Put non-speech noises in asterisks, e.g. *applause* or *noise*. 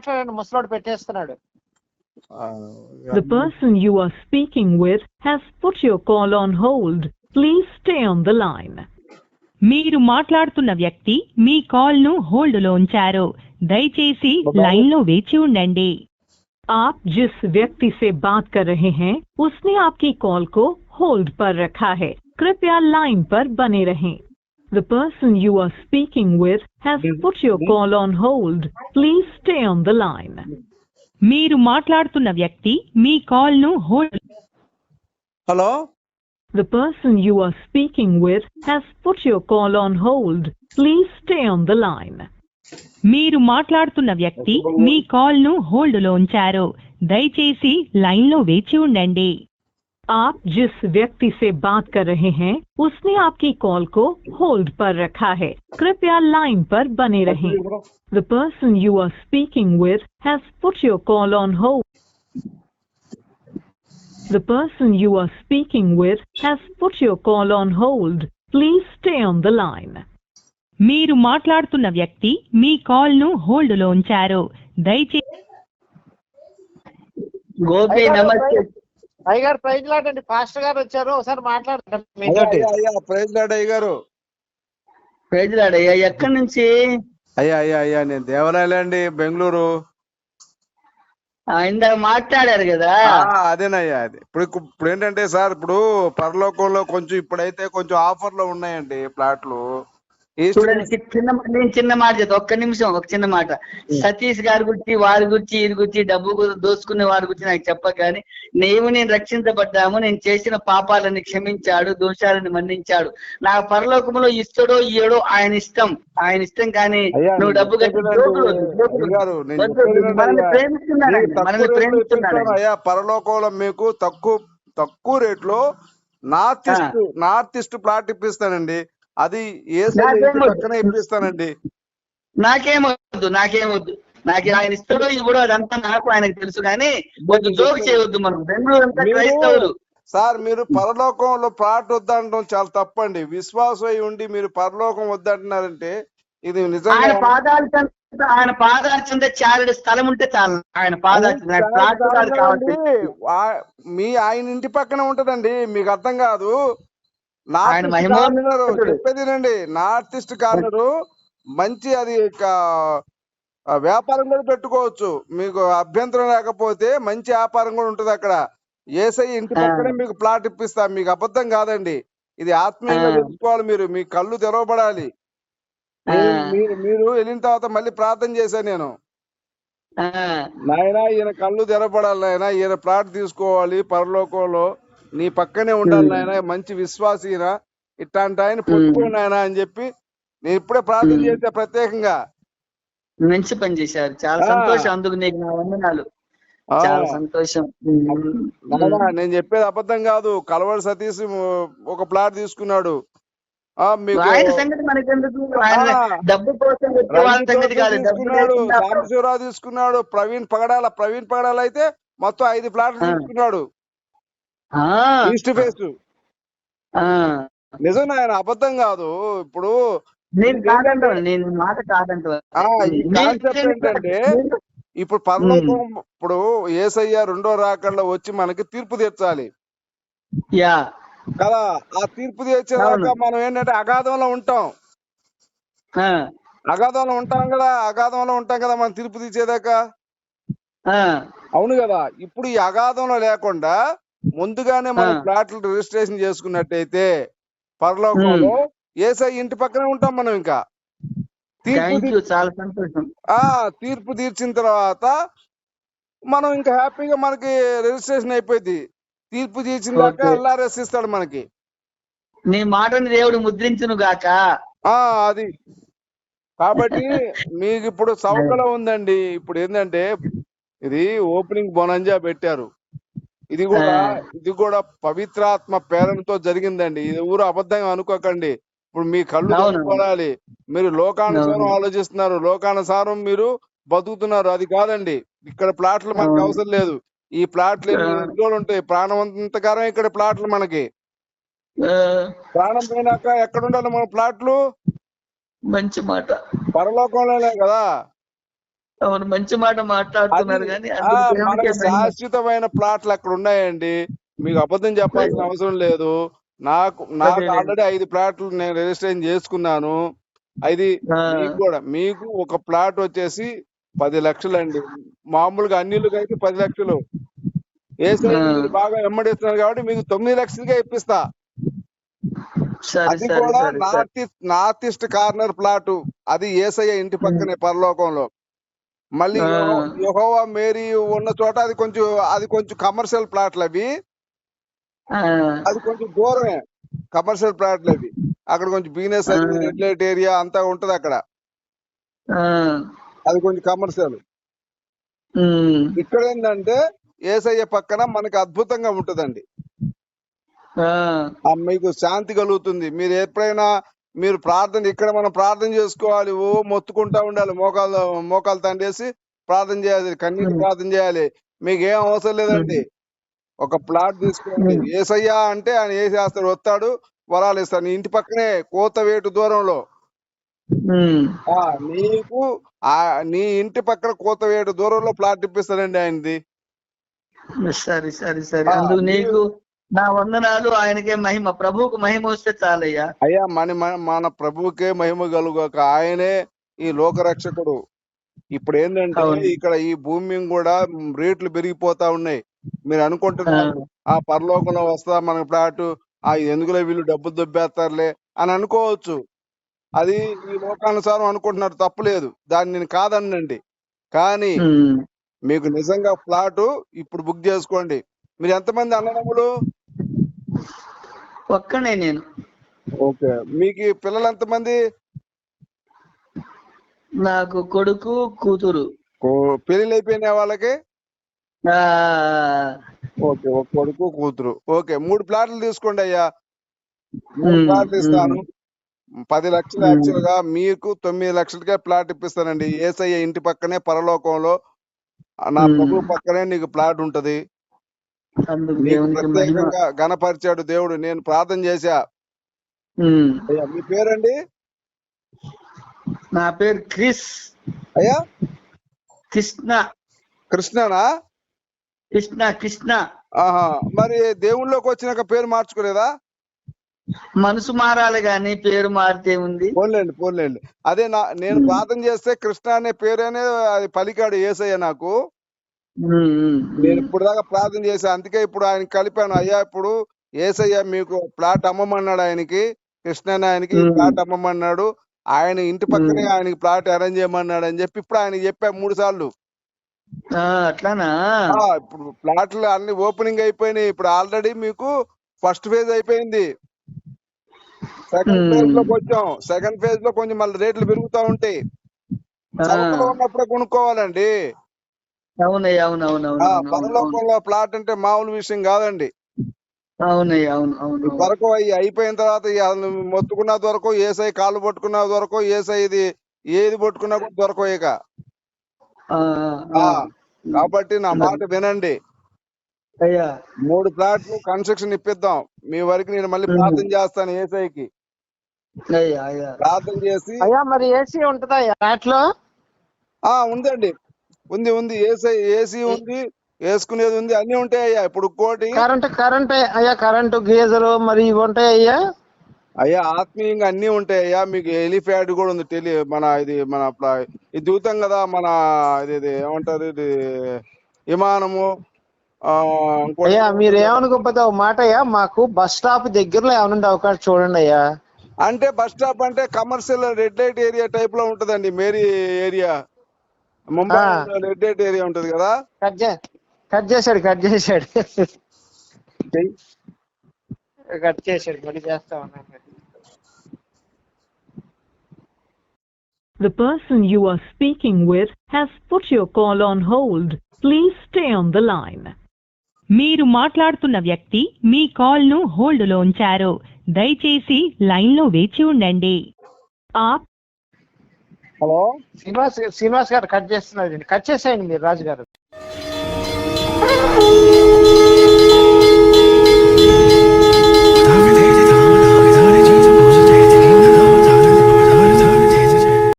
మాట్లాడండి ముసలోడు పెట్టేస్తున్నాడు The person you are speaking with has put your call on hold. Please stay on the line. మీరు మాట్లాడుతున్న వ్యక్తి మీ కాల్ ను హోల్డ్ లో ఉంచారు దయచేసి లైన్ లో వేచి ఉండండి आप जिस व्यक्ति से बात कर रहे हैं उसने आपकी कॉल को होल्ड पर रखा है कृपया लाइन पर बने रहें The person you are speaking with has put your call on hold. Please stay on the line. మీరు మాట్లాడుతున్న వ్యక్తి మీ కాల్ను hold hello The person you are speaking with has put your call on hold. Please stay on the line. మీరు మాట్లాడుతున్న వ్యక్తి మీ కాల్ను హోల్డ్లో ఉంచారు దయచేసి లైన్లో వేచి ఉండండి आप जिस व्यक्ति से बात कर रहे हैं उसने आपकी कॉल को होल्ड पर रखा है कृपया लाइन पर बने रहें The person you are speaking with has put your call on hold. The person you are speaking with has put your call on hold. Please stay on the line. మీరు మాట్లాడుతున్న వ్యక్తి మీ కాల్ ను hold లో ఉంచారు దయచేసి గోపి నమస్తే అయ్యగారు ప్రైజ్ లాడండి పాస్టర్ గారు వచ్చారు. ఒకసారి మాట్లాడతారు. అయ్యా, మీతోటి అయ్యా, అయ్యా ప్రైజ్ లాడ్ అయ్య. ఎక్కడి నుంచి? అయ్యా అయ్యా అయ్యా నేను దేవాలయాలే అండి బెంగళూరు. ఆ, ఇందాక మాట్లాడారు కదా. ఆ, అదేనయ్యా అది. ఇప్పుడు ఇప్పుడు ఏంటంటే సార్ ఇప్పుడు పరలోకంలో కొంచెం ఇప్పుడైతే కొంచెం ఆఫర్లు ఉన్నాయండి ప్లాట్లు. చూడండి చిన్న నేను చిన్న మాట చెప్తా ఒక్క నిమిషం ఒక చిన్న మాట. సతీష్ గారి గురించి వారి గురించి ఇది గురించి డబ్బు దోచుకునే వారి గురించి నాకు చెప్పక కానీ నీవు నేను రక్షించబడ్డాము నేను చేసిన పాపాలని క్షమించాడు దోషాలను మన్నించాడు. నా పరలోకంలో ఇస్తాడో ఇయ్యడో ఆయన ఇష్టం. ఆయన ఇష్టం కానీ నువ్వు డబ్బు కట్టి నేను నేను మనల్ని. ప్రేమిస్తున్నాడు మనల్ని. అయ్యా పరలోకంలో మీకు తక్కువ తక్కువ రేట్లో north east north east plot ఇప్పిస్తానండి. అది ఏ. పక్కన ఇప్పిస్తానండి నాకేమొద్దు నాకేమొద్దు నాకు ఆయన ఇస్తాడో ఇవ్వడో అదంతా నాకు ఆయనకు తెలుసు కానీ వద్దు జోక్ చేయవద్దు మనం. బెంగళూరు అంతా క్రైస్తవులు. సార్ మీరు పరలోకంలో ప్లాట్ వద్దంటం చాలా తప్పండి. విశ్వాసం అయి ఉండి మీరు పరలోకం వద్దంటున్నారంటే ఇది ఆయన నిజంగా పాదాలు ఆయన పాదాలు చెంత చారుడు స్థలం ఉంటే చాలు. ఆయన పాదాలు మీ ఆయన ఇంటి పక్కన ఉంటదండి. మీకు అర్థం కాదు. ఆయన. కార్నర్ చెప్పేదినండి నార్త్ ఈస్ట్ కార్నర్ మంచి అది వ్యాపారం కూడా పెట్టుకోవచ్చు. మీకు అభ్యంతరం లేకపోతే మంచి వ్యాపారం కూడా ఉంటది అక్కడ. ఏసై ఇంటి. పక్కనే మీకు ప్లాట్ ఇప్పిస్తా. మీకు అబద్ధం కాదండి. ఇది ఆత్మీయంగా. తెలుసుకోవాలి మీరు. మీ కళ్ళు తెరవబడాలి. మీరు మీరు వెళ్ళిన తర్వాత మళ్ళీ ప్రార్థన చేశాను నేను. నాయన ఈయన కళ్ళు తెరపడాలి నాయన. ఈయన ప్లాట్ తీసుకోవాలి పరలోకంలో. నీ పక్కనే ఉండాలి. నాయన మంచి విశ్వాస ఈయన ఇట్లాంటి ఆయన పట్టుకో నాయన అని చెప్పి నేను ఇప్పుడే ప్రార్థన. చేసా ప్రత్యేకంగా. మంచి పని చేశారు. చాలా. సంతోషం అందుకు నీకు నా వందనాలు. చాలా సంతోషం. నేను చెప్పేది అబద్ధం కాదు. కలవడి సతీష్ ఒక ప్లాట్ తీసుకున్నాడు. ఆ మీకు ఆయన సంగతి మనకెందుకు? ఆయన ఆ. డబ్బు కోసం వచ్చే వాళ్ళ రవి సంగతి కాదు. జోసెఫ్ డబ్బు తీసుకున్నాడు ప్రవీణ్ పగడాల ప్రవీణ్ పగడాల అయితే మొత్తం ఐదు ప్లాట్లు ఆ. తీసుకున్నాడు. ఆ, ఈస్ట్ ఫేస్. నిజం ఆయన అబద్ధం కాదు. ఇప్పుడు నేను కాదంటాను నేను మాట ఏంటంటే ఇప్పుడు పరలోకం ఇప్పుడు ఏసయ్య రెండో రాకల్లో వచ్చి మనకి తీర్పు తీర్చాలి. యా. కదా ఆ తీర్పు తీర్చేదాకా. మనం ఏంటంటే అగాధంలో ఉంటాం. అగాధంలో ఉంటాం కదా అగాధంలో ఉంటాం కదా మనం తీర్పు తీర్చేదాకా? అవును కదా ఇప్పుడు ఈ అగాధంలో లేకుండా ముందుగానే మనం ఆ. ప్లాట్లు రిజిస్ట్రేషన్ చేసుకున్నట్టయితే పరలోకంలో ఏసై ఇంటి పక్కనే ఉంటాం మనం ఇంకా. తీర్పు తీర్చిన తర్వాత మనం ఇంకా హ్యాపీగా మనకి రిజిస్ట్రేషన్ అయిపోయింది. తీర్పు తీర్చిన దాకా. ఎల్ఆర్ఎస్ ఇస్తాడు మనకి. నీ మాటని దేవుడు ముద్రించును గాక. ఆ అది. కాబట్టి మీకు ఇప్పుడు *laughs* సౌకర్యం ఉందండి. ఇప్పుడు ఏంటంటే ఇది ఓపెనింగ్ బొనంజా పెట్టారు. ఇది కూడా. ఇది కూడా పవిత్రాత్మ ప్రేరణతో జరిగిందండి. ఇది ఊరు అబద్ధంగా అనుకోకండి. ఇప్పుడు మీ కళ్ళు. తెరవబడాలి మీరు లోకానుసారం. ఆలోచిస్తున్నారు. లోకానుసారం మీరు బతుకుతున్నారు. అది కాదండి. ఇక్కడ ప్లాట్లు మనకు. అవసరం లేదు. ఈ ప్లాట్లు. రోజులు ఉంటాయి? ప్రాణవంతకారం ఇక్కడ ప్లాట్లు మనకి. ప్రాణం పోయినాక ఎక్కడ ఉండాలి మన ప్లాట్లు? మంచి మాట. పరలోకంలోనే కదా. అవును మంచి మాట మాట్లాడుతున్నారు కానీ. శాశ్వతమైన ప్లాట్లు అక్కడ ఉన్నాయండి. మీకు అబద్ధం చెప్పాల్సిన అవసరం లేదు. నాకు నాకు. ఆల్రెడీ ఐదు ప్లాట్లు నేను రిజిస్ట్రేషన్ చేసుకున్నాను. అది. మీకు కూడా మీకు ఒక ప్లాట్ వచ్చేసి పది లక్షలు అండి మామూలుగా అన్నిళ్ళకి అయితే పది లక్షలు. మీరు బాగా వెంబడిస్తున్నారు కాబట్టి మీకు తొమ్మిది లక్షలకే ఇప్పిస్తా. అది కూడా north east north east corner plot. అది ఏసయ్య ఇంటి పక్కనే పరలోకంలో. మళ్ళీ యెహోవా మేరీ ఉన్న చోట అది కొంచెం అది కొంచెం కమర్షియల్ ప్లాట్లు అవి. అది కొంచెం దూరమే కమర్షియల్ ప్లాట్లు అవి. అక్కడ కొంచెం బిజినెస్ అది ఆ. రెడ్ లైట్ ఏరియా అంతా ఉంటది అక్కడ. అది కొంచెం కమర్షియల్ ఇక్కడ ఏంటంటే ఏసయ్య పక్కన మనకి అద్భుతంగా ఉంటదండి. మీకు శాంతి కలుగుతుంది. మీరు ఎప్పుడైనా మీరు ప్రార్థన ఇక్కడ మనం ప్రార్థన చేసుకోవాలి. ఓ మొత్తుకుంటా ఉండాలి. మోకాలు మోకాలు తండేసి ప్రార్థన చేయాలి. కన్నీటి Hmm. ప్రార్థన చేయాలి. మీకు ఏం అవసరం లేదండి. ఒక ప్లాట్ తీసుకోండి. Hmm. ఏసయ్యా అంటే ఆయన ఏ చేస్తాడు వస్తాడు? వరాలు ఇస్తాడు. నీ ఇంటి పక్కనే కోత వేటు దూరంలో. నీకు ఆ నీ ఇంటి పక్కన కోత వేటు దూరంలో ప్లాట్ ఇప్పిస్తాడండి ఆయనది. సరే సరే సరే. అందుకు నీకు నా వందనాలు ఆయనకే మహిమ ప్రభువుకు మహిమ వస్తే చాలయ్యా. అయ్యా మన మన- ప్రభువుకే మహిమ కలుగాక ఆయనే ఈ లోకరక్షకుడు. ఇప్పుడు ఏంటంటే. ఇక్కడ ఈ భూమి కూడా రేట్లు పెరిగిపోతా ఉన్నాయి. మీరు అనుకుంటున్నారు ఆ. పరలోకంలో వస్తా మన ప్లాట్ ఆ ఎందుకులే వీళ్ళు డబ్బులు దొబ్బేస్తారులే అని అనుకోవచ్చు. అది ఈ లోకానుసారం అనుకుంటున్నారు తప్పులేదు. దాన్ని నేను కాదనండి కానీ మీకు నిజంగా ఫ్లాట్ ఇప్పుడు బుక్ చేసుకోండి. మీరు ఎంతమంది అన్నదమ్ములు? ఒక్కనే నేను. ఓకే. మీకు పిల్లలు ఎంతమంది? నాకు కొడుకు కూతురు. పెళ్ళి అయిపోయిన వాళ్ళకి? ఓకే ఒక కొడుకు కూతురు. ఓకే మూడు ప్లాట్లు తీసుకోండి అయ్యా. మూడు ప్లాట్లు ఇస్తాను. పది లక్షలు. యాక్చువల్గా మీకు తొమ్మిది లక్షలకే ప్లాట్ ఇప్పిస్తానండి. ఏసయ్య ఇంటి పక్కనే పరలోకంలో. నా. ప్రభు పక్కనే నీకు ప్లాట్ ఉంటది అందుకు నీకు దేవునికి మహిమ ప్రత్యేకంగా గణపరిచాడు దేవుడు. నేను ప్రార్థన చేశా. అయ్యా మీ పేరండి? నా పేరు క్రిస్. అయ్యా? కృష్ణ. కృష్ణనా? కృష్ణ కృష్ణ. ఆహా మరి దేవుళ్ళలోకి వచ్చినాక పేరు మార్చుకోలేదా? మనసు మారాలి గాని పేరు మారితే ఉంది పోన్లేండి పోన్లేండి. అదే నా నేను. ప్రార్థన చేస్తే కృష్ణ అనే పేరేనే అది పలికాడు ఏసయ్య నాకు. నేను. ఇప్పుడు దాకా ప్రార్థన చేశా. అందుకే ఇప్పుడు ఆయన కలిపాను. అయ్యా ఇప్పుడు ఏసయ్య మీకు ప్లాట్ అమ్మమన్నాడు ఆయనకి కృష్ణ ఆయనకి. ప్లాట్ అమ్మమన్నాడు. ఆయన ఇంటి పక్కనే. ఆయనకి ప్లాట్ అరేంజ్ చేయమన్నాడు అని చెప్పి ఇప్పుడు ఆయన చెప్పా మూడు సార్లు. అట్లానా? ఇప్పుడు ప్లాట్లు అన్ని ఓపెనింగ్ అయిపోయినాయి. ఇప్పుడు ఆల్రెడీ మీకు ఫస్ట్ ఫేజ్ అయిపోయింది. సెకండ్. ఫేజ్లోకి వచ్చాం సెకండ్ ఫేజ్లో కొంచెం మళ్ళీ రేట్లు పెరుగుతా ఉంటాయి. ఉన్నప్పుడే కొనుక్కోవాలండి. అవునయ్య అవును అవును. పరలోకంలో ప్లాట్ అంటే మామూలు విషయం కాదండి. అవునయ్య అవును అవును. వరకు అవి అయిపోయిన తర్వాత మొత్తుకున్న దొరకు ఏసై కాళ్ళు పట్టుకున్న దొరకు ఏసై ఇది ఏది పట్టుకున్నా కూడా దొరకవు ఇక. ఆ, ఆ, ఆ, ఆ. కాబట్టి నా మాట వినండి. అయ్యా. మూడు ప్లాట్లు కన్స్ట్రక్షన్ ఇప్పిద్దాం. మీ వరకు నేను మళ్ళీ. ప్రార్థన చేస్తాను ఏసైకి. అయ్యా అయ్యా. ప్రార్థన చేసి అయ్యా మరి ఏసీ ఉంటుందా ఫ్లాట్లో ఆ ఉందండి. ఉంది ఉంది ఏసీ ఏసీ ఉంది వేసుకునేది ఉంది అన్ని ఉంటాయి అయ్యా. ఇప్పుడు కోటి కరెంట్ కరెంట్ అయ్యా కరెంటు గీజర్ మరి ఇవి ఉంటాయి అయ్యా? అయ్యా ఆత్మీయంగా అన్ని ఉంటాయి అయ్యా. మీకు ఎలిఫ్యాడ్ కూడా ఉంది తెలియ మన ఇది మన ఇది దిగుతాం కదా మన ఇది ఇది ఏమంటారు ఇది విమానము అయ్యా మీరు ఏమనుకోకపోతే ఒక మాట అయ్యా మాకు బస్ స్టాప్ దగ్గరలో ఏమనుండే అవకాశం చూడండి అయ్యా. అంటే బస్ స్టాప్ అంటే కమర్షియల్ రెడ్ లైట్ ఏరియా టైప్లో ఉంటదండి Mary area. Mumbai. Red light area ఉంటది కదా కట్ చే కట్ చేశాడు కట్ చేశాడు కట్ చేశాడు మళ్ళీ చేస్తా ఉన్నాను The person you are speaking with has put your call on hold. Please stay on the line. మీరు మాట్లాడుతున్న వ్యక్తి మీ కాల్ను హోల్డ్లో ఉంచారు దయచేసి లైన్లో వేచి ఉండండి आप హలో? శ్రీనివాస్ శ్రీనివాస్ గారు కట్ చేస్తున్నారు. కట్ చేసేయండి మీరు రాజు గారు